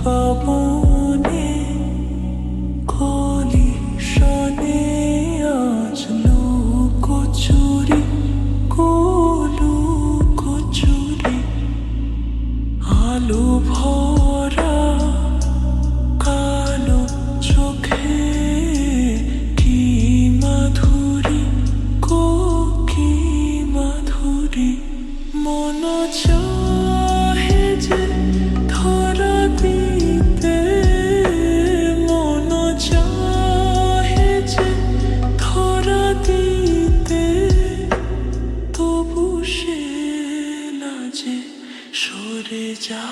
পবনে কলি শনে আজ লোক চুরি কলু কচুরি আলু ভর যে সরে যা।